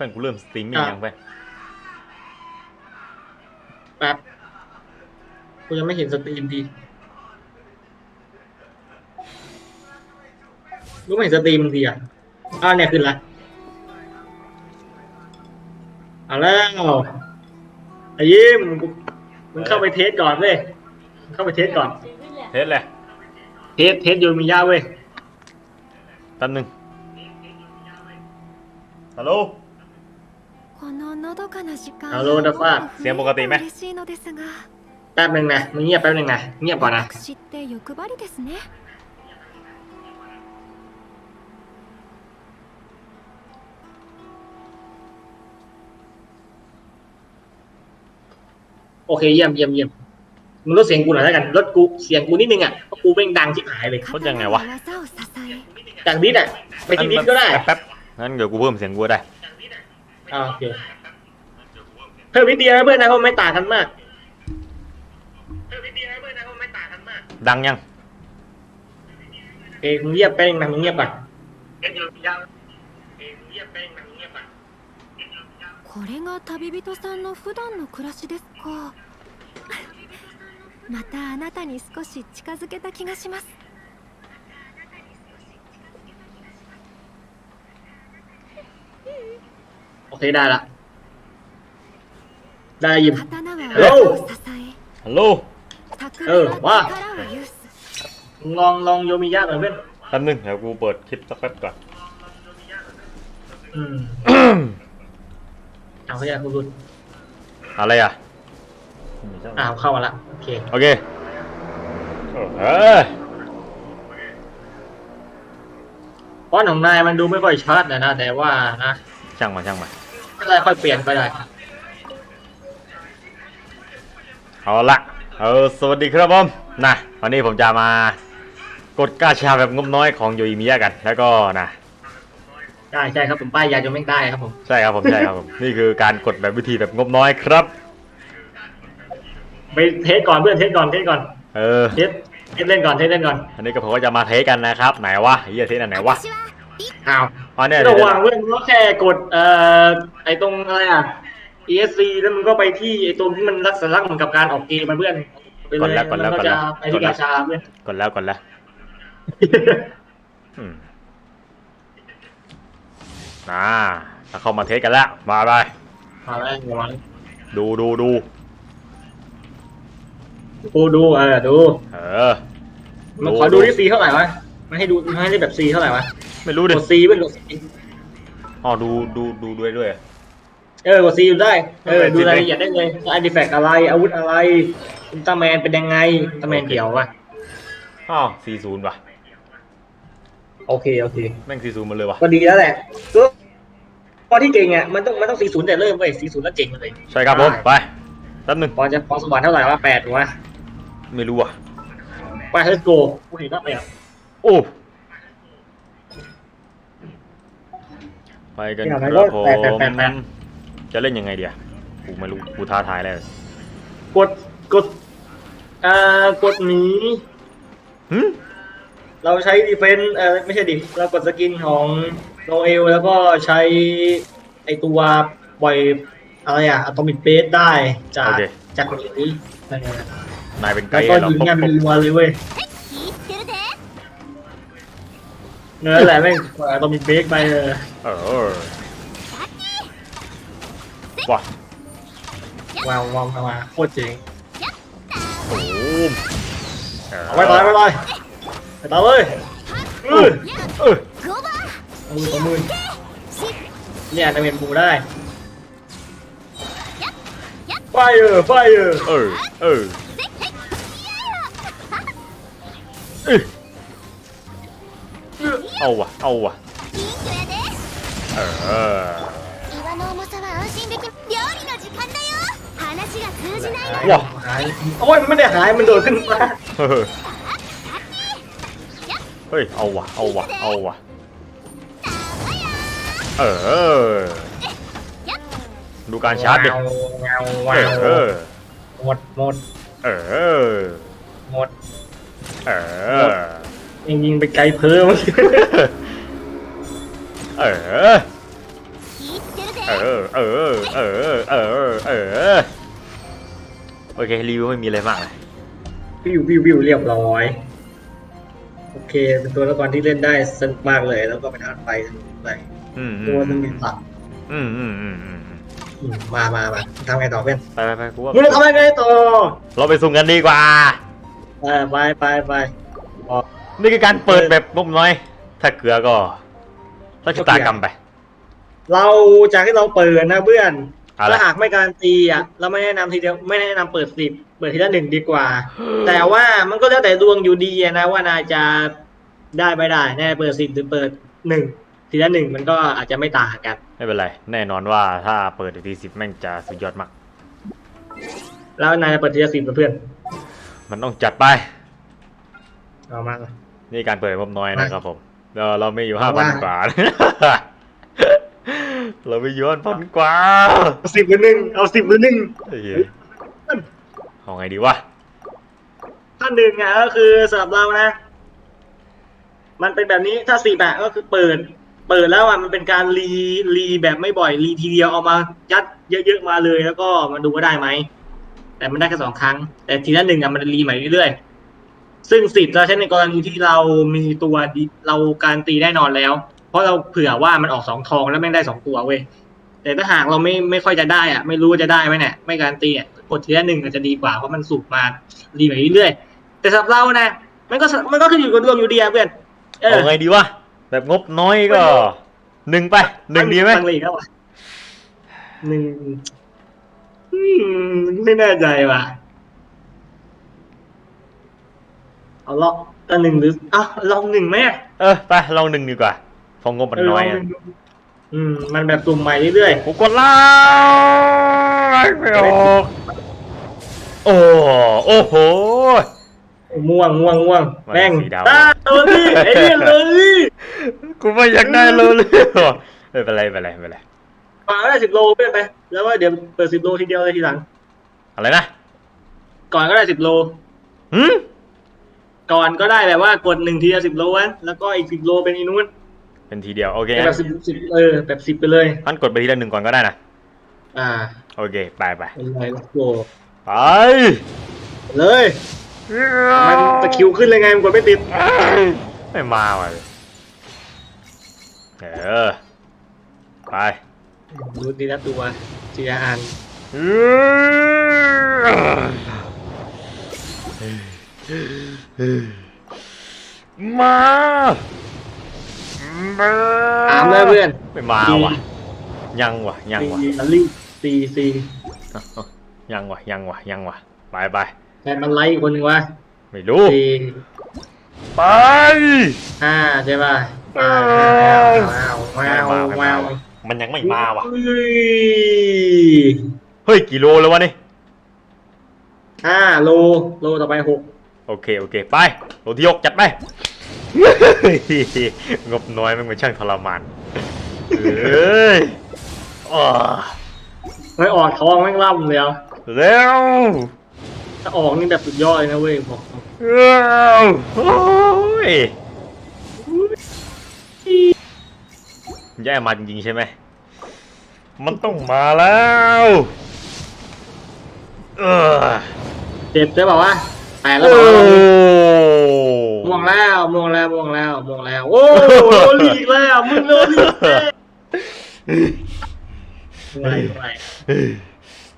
พื่อนกูเริ่มสตรีมมิ่งอะยังไปแป๊บกูยังไม่เห็นสตรีมดีรู้ไม่เห็นสตรีมทีอะอ้าวเนี่ยขึ้นละเอาแล้วไอ้ยิ้มกูมึงเข้าไปเทสก่อนเว้ยมึงเข้าไปเทสก่อน เทสเลยเทสเทสโยมิยะเว้ยแป๊บนึงฮัลโหล こののどかな時間ハローださเสียงปกติไหม 嬉しいのですが แป๊บนึงนะมึงเงียบแป๊บนึงนะเงียบก่อนนะ 私って欲張りですね โอเคเยี่ยมเยี่ยมเยี่ยมมึงลดเสียงกูหน่อยแล้วกันลดกูเสียงกูนิดนึงอ่ะเพราะกูเป็นดังชิบหายเลย พูดยังไงวะ 肩の技を支え จากดิสอ่ะไปที่ดิสก็ได้ แป๊บๆงั้นเดี๋ยวกูเพิ่มเสียงกูได้ อ่าโอเคเพิ่มนิดเดียวนะเพื่อนนะเพราะไม่ต่างกันมากเพิ่มนิดเดียวนะเพื่อนนะเพราะไม่ต่างกันมาก ดังยัง เอ้มึงเงียบไปบนึงนะมึงเงียบก่อนเอ้ยมึงเงียบไปบนึงนะมึงเงียบก่อน これが旅人さんの普段の暮らしですかまたあなたに少し近づけた気がします โอเคได้ละได้ยิม 刀は ฮัลโหล 技を支え ฮัลโหล 匠 เออ は ว่า 力を有す มึงลองลองโยมิยะหน่อยเพื่อน แป๊บนึงเดี๋ยวกูเปิดคลิปสักแป๊บก่อน อืมเอาเขาอยากกูรุด อะไรอ่ะ อ้าวเข้ามาละโอเค โอเคเออ เพราะของนายมันดูไม่ค่อยชัดนะนะแต่ว่านะ ช่างมาช่างมา ไม่ได้ค่อยเปลี่ยนก็ได้เอาละเออสวัสดีครับผมนะวันนี้ผมจะมากดกาชาแบบงบน้อยของโยอิมิยะกัน แล้วก็นะใช่ใช่ครับผมป้ายยาจะไม่ได้ครับผมใช่ครับผมใช่ครับผม นี่คือการกดแบบวิธีแบบงบน้อยครับ ไปเทสก่อนเพื่อนเทสก่อนเทสก่อนเออ เทสเทสเล่นก่อนเทสเล่นก่อนอันนี้ก็ผมก็จะมาเทสกันนะครับ ไหนวะเฮียเทสอันไหนวะ私はอ้าวอ๋อเนี่ยระเดี๋ยววังเพื่อนก็แค่กดเอ่อไอตรงอะไรอะ ESC แล้วมึงก็ไปที่ไอตรงที่มันลักษณะเหมือนกับการออกเกมมาเพื่อนไปเลยแล้วก็จะไปที่กาชาเพื่อนกดแล้วกดแล้วอืมน่าถ้าเข้ามาเทสกันแล้ว มาไปมาแล้วมาดูดูดูดูดูเออดูเออมาขอดูที่ซีเท่าไหร่วะมาให้ดูมาให้ได้แบบซีเท่าไหร่วะ ไม่รู้กดิดซีเพื่อนกดซีอ๋อดูดูดูด้วยด้วย เออกดซีอยู่ได้เออเออดูรายละเอียดได้เลยไอดีแฟกอะไรอาวุธอะไรอุลตร้าแมนเป็นยังไงอุลตร้าแมนเกี่ยววะอ้าวสี่ศูนย์ป่ะโอเคโอเค แม่งสี่ศูนย์หมดเลยว่ะก็ดีแล้วแหละก็พอที่เก่งอะมันต้องมันต้องสี่ศูนย์แต่เริ่มเว้ยสี่ศูนย์แล้วเจ๋งเลยใช่ครับผมไปแป๊บหนึงพอจะพอสวรรค์เท่าไหร่วะแปดวะไม่รู้อะ ไปเฮ้ยโกกูเห็นว่าแปดโอ้ ไปกันครับผมจะเล่นยังไงเดียวกูไม่รู้กูท้าทายแล้วกดกดอ่ากดหนีหึเราใช้ดีเฟนต์เออไม่ใช่ดิเรากดสกินของโนเอลแล้วก็ใช้ไอตัวปล่อยอะไรอะอะตอมิกเบสได้จากโอเคจากหนีอะไรเงี้ยนายเป็นไกแล้วด์ก็เหรอยิงปุ๊บงานเป็นปุ๊บรัวเลยเว้ย เนื้อแหละแม่งต้องมีเบรกไปเออว้าววว้าวมาโคตรจริงโอ้มเอไปตายไปตายไปตาเลยเออเออมือต่อมือเนี่ยจะเป็นบูได้ไฟเออไฟเออเออเออ เอาว่ะ เอาว่ะ เออว้าหายโอ้ยมันไม่ได้หายมันโดดขึ้นมาเฮ้ย เอาว่ะ เอาว่ะ เอาว่ะ เออ ดูการชาร์จดิเเออ หมดหมด เออ หมด เออ ยิงยิงไปไกลเพิ่มเออ เออ เออ เออ เออ เออ โอเค รีวิวไม่มีอะไรมากเลยวิววิววิวเรียบร้อย โอเค เป็นตัวละครที่เล่นได้สนุกมากเลย แล้วก็เป็นอาร์ไปสนุกตัวนึงเป็นหลักอืมมามามาทำไงต่อเพื่อนไปไปไปกูว่ามึงทำไงต่อ เราไปสุ่มกันดีกว่า ไปไปไป นี่คือการเปิดแบบงบน้อย ถ้าเกลือก็ต้องชะตากรรมไป เราจากที่เราเปิดนะเพื่อนเอาละถ้าหากไม่การนตีอะเราไม่แนะนำทีเดียวไม่แนะนำเปิดสิบเปิดทีละหนึ่งดีกว่า แต่ว่ามันก็แล้วแต่ดวงอยู่ดีอะนะว่านายจะได้ไม่ได้แน่เปิดสิบหรือเปิดหนึ่งทีละหนึ่งมันก็อาจจะไม่ต่างกัน ไม่เป็นไร แน่นอนว่าถ้าเปิดทีสิบแม่งจะสุดยอดมาก แล้วนายจะเปิดทีละสิบเพื่อน มันต้องจัดไปเอามา นี่การเปิดงบน้อยนะครับผม เราเราไม่อยู่เอาห้าพันว่ากว่า เราไม่อยู่ห้าพันกว่าสิบหรือหนึ่งเอาสิบหรือหนึ่งไอ้เหี้ยเอาไงดีวะถ้าหนึ่งอะก็คือสำหรับเรานะ มันเป็นแบบนี้ถ้าสิบอะก็คือเปิด เปิดแล้วอะมันเป็นการรีรีแบบไม่บ่อยรีทีเดียวเอามายัดเยอะๆมาเลยแล้วก็มาดูว่าได้ไหมแต่มันได้แค่สองครั้ง แต่ทีละหนึ่งอะมันรีใหม่เรื่อยๆ ซึ่งสิบเราใช้ในกรณีที่เรามีตัวดีเราการตีแน่นอนแล้ว เพราะเราเผื่อว่ามันออกสองทองแล้วแม่งได้สองตัวเว้ยแต่ถ้าหากเราไม่ไม่ค่อยจะได้อะไม่รู้ว่าจะได้ไหมเนี่ยไม่การตีอะกดทีละหนึ่งอาจจะดีกว่าเพราะมันสูบมารีใหม่เรื่อยๆแต่สำหรับเรานะมันก็มันก็ขึ้นอยู่กับดวงอยู่ดีอะเพื่อนเออเอาไงดีวะแบบงบน้อยก็หนึ่งไปหนึ่งดีไหมตั้งเลยครับว่ะหนึ่งอืมไม่แน่ใจว่ะ เอาลองตั้งหนึ่งหรืออะลองหนึ่งไหมอะเออไปลองหนึ่งดีกว่าเพองบมันน้อยเลอะงหงดูอืมมันแบบสุ่มใหม่เรื่อยกูกดไล่ไม่ออกโอ้โอ้โหๆม่วงม่วงม่วงมันแม่งสีดาวตาโดนดิไอ้เนี่ยเลยกูไม่อยากได้โลเลยไม่เป็นไรไม่เป็นไรไม่เป็นไรก่อนก็ได้สิบโลเพื่อนไปแล้วว่าเดี๋ยวเปิดสิบโลทีเดียวเลยทีหลัง อะไรนะก่อนก็ได้สิบโลหืม ก่อนก็ได้แบบว่ากดหนึ่งทีละสิบโลนะแล้วก็อีกสิบโลเป็นอีนู้นเป็นทีเดียวโอเคแบบสิบสิบเออแบบสิบไปเลยงั้นกดไปทีละหนึ่งก่อนก็ได้นะอ่า โอเคไปไปเป็นไรโลไปเลยมันตะคริวขึ้นเลยไงมันกดไม่ติดไม่มาว่ะเออไปดูดีละตัวจีอาอัน มาถามเลยเพื่อนไม่มาว่ะ ยังว่ะ ยังว่ะซีอัลลี่ซีซีเอ้าเอ้ายังว่ะ ยังว่ะ ยังว่ะ ไปไปแต่มันไล่อีกคนหนึ่งวะ ไม่รู้ซีไปห้าใช่ป่ะเอว้าอวว้าวว้าวไม่ว้าวว่ะมันยังไม่มาว่ะเฮ้ยเฮ้ย กี่โลแล้ววะนี่ห้าโล โลต่อไปหก โอเคโอเคไปโลที่ยกจัดไปงบน้อยมันเป็นช่างทรมานเอ้ยอ้อไม่ออกท้องแม่งล่ำเลยเอาเร็วถ้าออกนี่แบบสุดยอดเลยนะเว้ยบอกเร็วโอ้ยแย่มาจริงๆใช่ไหมมันต้องมาแล้ว เออเจ็บใช่ป่าวะ แปดแล้วโอ้เปล่าม่วงแล้วม่วงแล้วม่วงแล้วม่วงแล้ว โอ้โลลีอีกแล้วมึงโลลีอีกแล้วไม่ไม่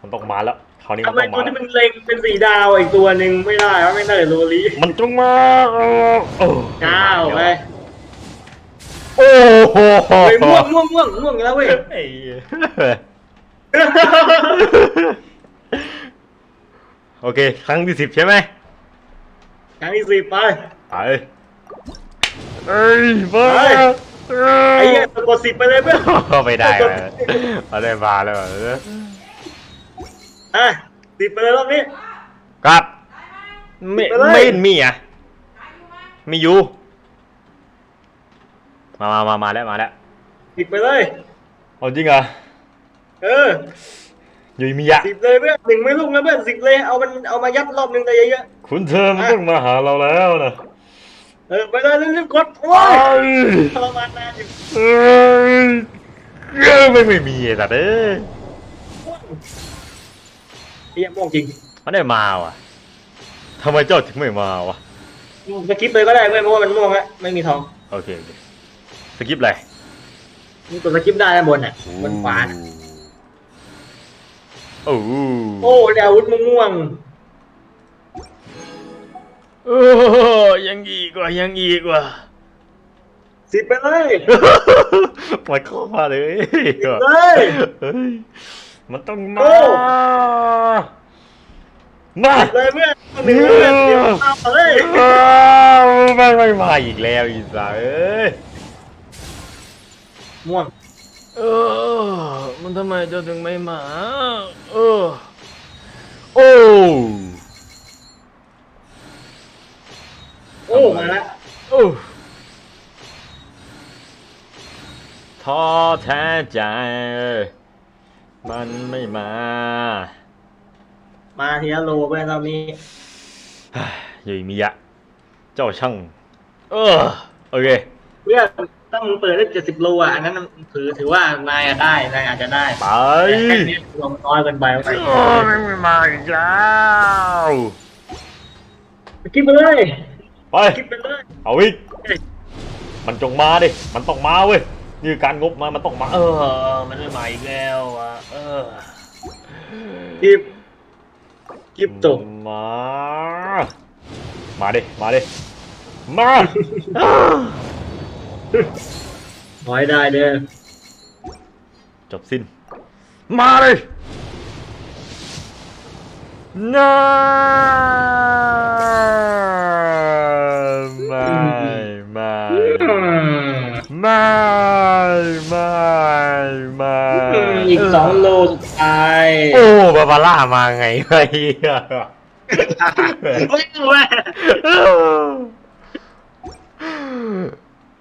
มันต้องมาแล้วคราวนี้ทำมันไมต้องตัวมาแล้วที่มันเล็งเป็นสีดาวอีกตัวหนึ่งไม่ได้วะไม่ได้โลลีมันต้องมาโอ้เก้าไปโอ้โหเฮ้ยม่วงม่วงม่วงม่วงอีกแล้วเว้ยไอ้เหี้ยโอเค ครั้งที่สิบใช่ไหม ครั้งที่สิบไป ไปเอ้ยมาไป ไอ้เหี้ยกดสิบไปเลยเพื่อนไม่ได้เลยเอาได้มาแล้วเหรออะสิบไปเลยรอบนี้ ครับไม่ไปเลย ไม่เห็นมีอะมีอยู่มามามามาแล้วมาแล้ว สิบไปเลยเอาจริงเหรอเออ อยู่มีอะสิบเลยเพื่อนหนึ่งไม่ลุ่งนะเพื่อนสิบเลยเอามันเอามายัดรอบหนึ่งแต่เยอะคุณเธอมันต้องมาหาเราแล้วนะๆเออไปเลยรีบๆกดโอ้ยทรมานนานอยู่เอ้ยเออไม่ไม่มีไอ้สัตว์เอ้ยเฮียม่วงจริงมันได้มาว่ะทำไมเจ้าถึงไม่มาวะสกิปเลยก็ได้เว้ยเพราะว่ามันม่วงแล้วไม่มีทองโอเคโอเคสกิปเลยนี่กดสกิปได้ด้านบนอะบนขวาน่ะ โอ้โหโอ้เดอาวุธม่วงโอ้ยังอีกว่ายังอีกว่าๆสิบไปเลยมันเข้ามาเลยเลยเฮ้ยมันต้องโอ้มามาเลยเพื่อนหนึ่งเพื่อนเดี๋ยวเอาเลยอ้าวไม่ไม่มาอีกแล้วอีสาเอ้ยม่วง เออ มันทำไมเจ้าถึงไม่มา เออ โอ้โอ้มาแล้วโอ้ท้อแท้ใจ มันไม่มา มาทีละโลเพื่อนรอบนี้เยมิยะ เจ้าช่าง เออ โอเค เพื่อน ถ้ามึงเปิดได้เจ็ดสิบโลอะอันนั้นถือถือว่านายอะได้นายอาจจะได้ไปแต่แค่นี้รวมน้อยเกินไปโอ้ไม่ไม่มาอีกแล้วคิดไปเลยไปคิดไปเลยเอาอีกมันจงมาดิมันต้องมาเว้ยนี่คือการงบมามันต้องมา เออ มันไม่มาอีกแล้วอะเออคิดคิดจบมา มาดิมาดิมา น้อยได้เด้อจบสิ้น มาเลยนาไม่ไม่อืมไม่ไม่ไม่อีกสองโลสุดท้ายโอ้บาบาร่ามาไงวะเฮียโอ้ยเว้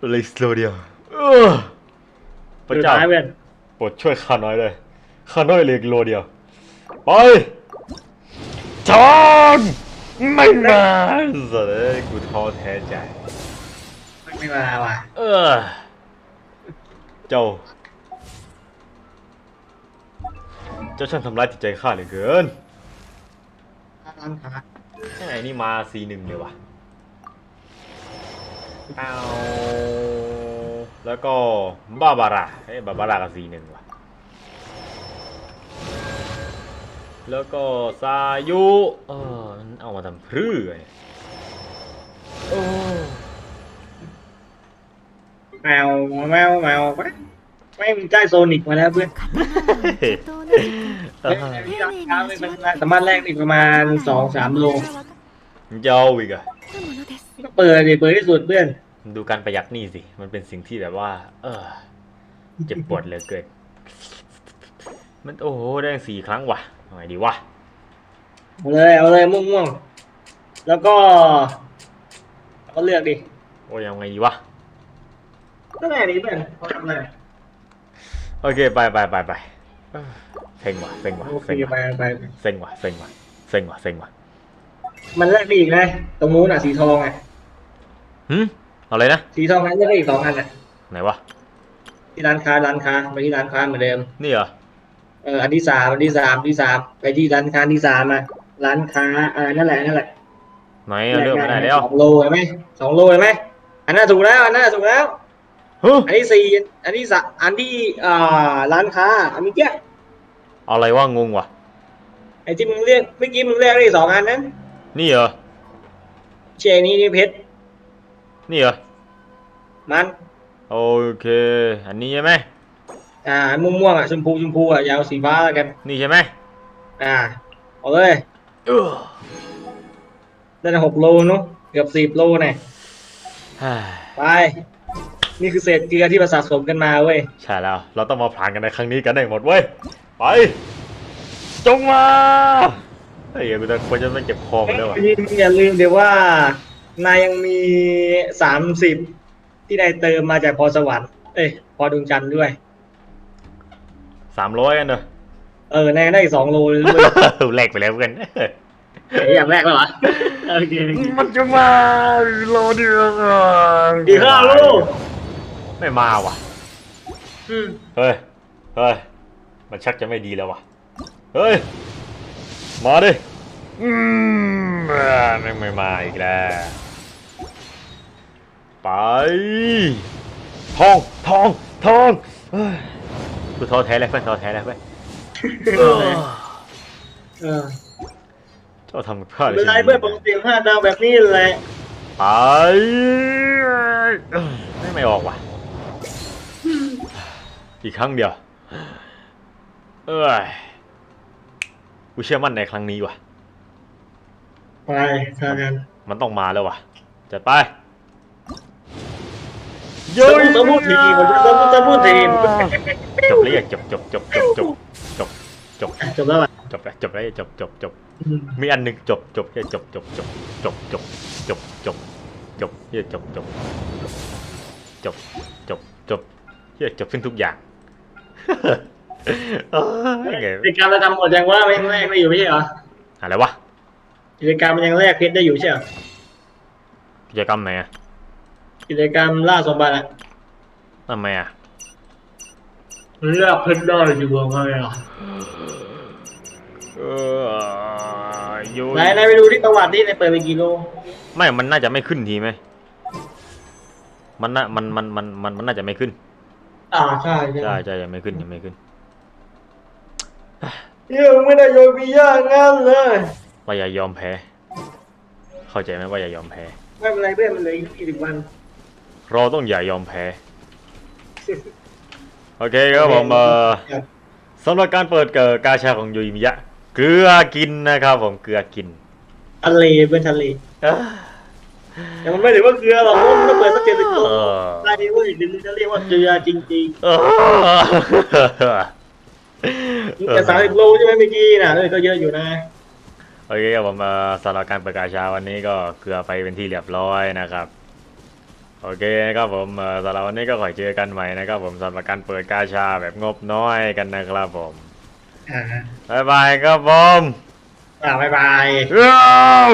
ยเลยสโลเดียวเออพระสุดเจ้าท้ายเพื่อนโปรดช่วยข้าน้อยเลยข้าน้อยเหลยโลเดียว ไปจอนไม่มาเสยกูท้อแท้ใจ ไม่มาว่ะเออ เจ้า เจ้าช่างทำร้ายจิตใจข้าเหลือเกินร้านค้ายังไงนี่มาซีหนึ่งเลยวะ เอาแล้วก็บาบาร่าเอ้ยบาบาร่ากับซีหนึ่งว่ะ แล้วก็ซายุเออเอามาทำพรือไงโอ้แมวแมวแมวไปไม่มีใกล้โซนิกมาแล้วเพื่อนเออที่ร้านค้ามันสามารถแลกอีกประมาณสองสามโล เจ้าอีกอะก็เปิดดิเปิดที่สุดเพื่อน ดูการประหยัดหนี่สิ มันเป็นสิ่งที่แบบว่า เออ เจ็บปวดเหลือเกิน มันโอ้โหได้สี่ครั้งว่ะทำไงดีวะ เอาเลยเอาเลยม่วงม่วงๆแล้วก็ก็เลือกดิโอ้ยยังไงดีวะ ก็ได้ดิเพื่อนเขาทำอะไรโอเคไปไปไปไปเออเซ็งว่ะเซ็งว่ะโอเคเซ็งไปว่ะไปเซ็งว่ะเซ็งว่ะเซ็งว่ะเซ็งว่ะ มันแลกได้อีกนะตรงนู้นอะสีทองอะหืมอะไรนะ สีทองนั้นแลกได้อีกสองอันอะไหนวะ ที่ร้านค้าร้านค้าไปที่ร้านค้าเหมือนเดิม นี่เหรอ เอออันที่สามอันที่สามที่สามไปที่ร้านค้าที่สามอะร้านค้าเออนั่นแหละนั่นแหละไหนเอาเรื่องมาได้แล้วสองโลเห็นไหมสองโลเห็นไหมอันนั้นถูกแล้วอันนั้นถูกแล้วเฮ้ยอันที่สี่อันที่สามอันที่อ่าร้านค้าอันเมื่อกี้อะไรวะงงว่ะไอ้ที่มึงเรียกเมื่อกี้มึงเรียกได้สองอันนั้น นี่เหรอเชนี่นี่เพชรนี่เหรอมันโอเค อันนี้ใช่ไหมอ่าม่วงม่วงๆอะชมพูชมพูอะยาวสีฟ้าแล้วกันนี่ใช่ไหมอ่าเอาเลยเออได้หกโลเนาะเกือบสิบโลเนี่ยเฮ้ยไปนี่คือเศษเกลือที่ประสะสมกันมาเว้ยใช่แล้ว เราต้องมาผ่านกันในครั้งนี้กันได้หมดเว้ย ไป จงมา เฮ้ยกูจะควรจะไม่เจ็บคอหมดแล้ววะอย่าลืมเดี๋ยวว่า นายยังมีสามสิบที่นายเติมมาจากพรสวรรค์ เอ้ยพรดวงจันทร์ด้วย สามร้อยกันเนอะเออนายได้อีกสองโลเลยด้วยแลกไปแล้วเพื่อนอย่างแรกแล้วเหรอโอเคมันจะมาโลเดียวอีกห้าโลไม่มาว่ะ อืมเฮ้ย เฮ้ย มันชักจะไม่ดีแล้ววะเฮ้ย มาดิ อืมอ่าแม่งไม่มาอีกแล้ว ไป ทอง ทอง ทองเฮ้ยกูท้อแท้แล้วเพื่อนท้อแท้แล้วเพื่อนเออเจ้าทำข้าเป็นไรเพื่อนปกติห้าดาวแบบนี้แหละ ไปไม่ไม่ออกว่ะ อีกครั้งเดียว เอ้ยกู เชื่อมั่นในครั้งนี้ว่ะ ไปทางกันมันต้องมาแล้วว่ะจัดไปสมมุติสมมุติทีผมจะสมมุติสมมุติทีจบเลยจบจบจบจบจบจบจบอะจบแล้วอะจบแล้วจบแล้วจบจบจบมีอันหนึ่งจบจบแค่จบจบจบจบจบจบจบจบเฮียจบจบจบจบจบเฮียจบขึ้นทุกอย่าง เอ้ยไงกิจกรรมเราทำหมดยังว่าไม่แรกไม่อยู่ไม่ใช่เหรออะไรวะกิจกรรมมันยังแลกเพชรได้อยู่ใช่เหรอกิจกรรมไหนอะกิจกรรมล่าสมบัติอะทำไมอะเลือกเพชรได้อยู่บอกว่าไงเหรอเอออยู่ไหนไหนไปดูที่ประวัตินี่ในเปิดไปกี่โลไม่ มันน่าจะไม่ขึ้นทีไหมมันน่ามันมันมันมันมันน่าจะไม่ขึ้น อ่าใช่ใช่ใช่ยังไม่ขึ้นยังไม่ขึ้น ยังไม่ได้โยมิยะงั้นเลย ว่าอย่ายอมแพ้ เข้าใจไหมว่าอย่ายอมแพ้ ไม่เป็นไรเพื่อนมันเหลยยี่สิบวันเราต้องอย่ายอมแพ้ โอเคครับผมเอ่อสำหรับการเปิดเกิดกาชาของยูอิมิยะ เกลือกินนะครับผมเกลือกินทะเลเป็นทะเลเอ้อแต่มันไม่ถือว่าเกลือหรอกเพราะมันต้องเปิดสักเจ็ดสิบโลเออได้ดีเว้ยถึงจะเรียกว่าเกลือจริงเออๆ แต่สามสิบโลใช่ไหมเมื่อกี้น่ะเออก็เยอะอยู่นะโอเคครับผมเอ่อสำหรับการเปิดกาชาวันนี้ก็เกลือไปเป็นที่เรียบร้อยนะครับ โอเคนะครับผมเอ่อสำหรับวันนี้ก็ขอเจอกันใหม่นะครับ ผมสำหรับการเปิดกาชาแบบงบน้อยกันนะครับผมอ่าบ๊ายบายครับผมอ่าบ๊ายบายอ้าว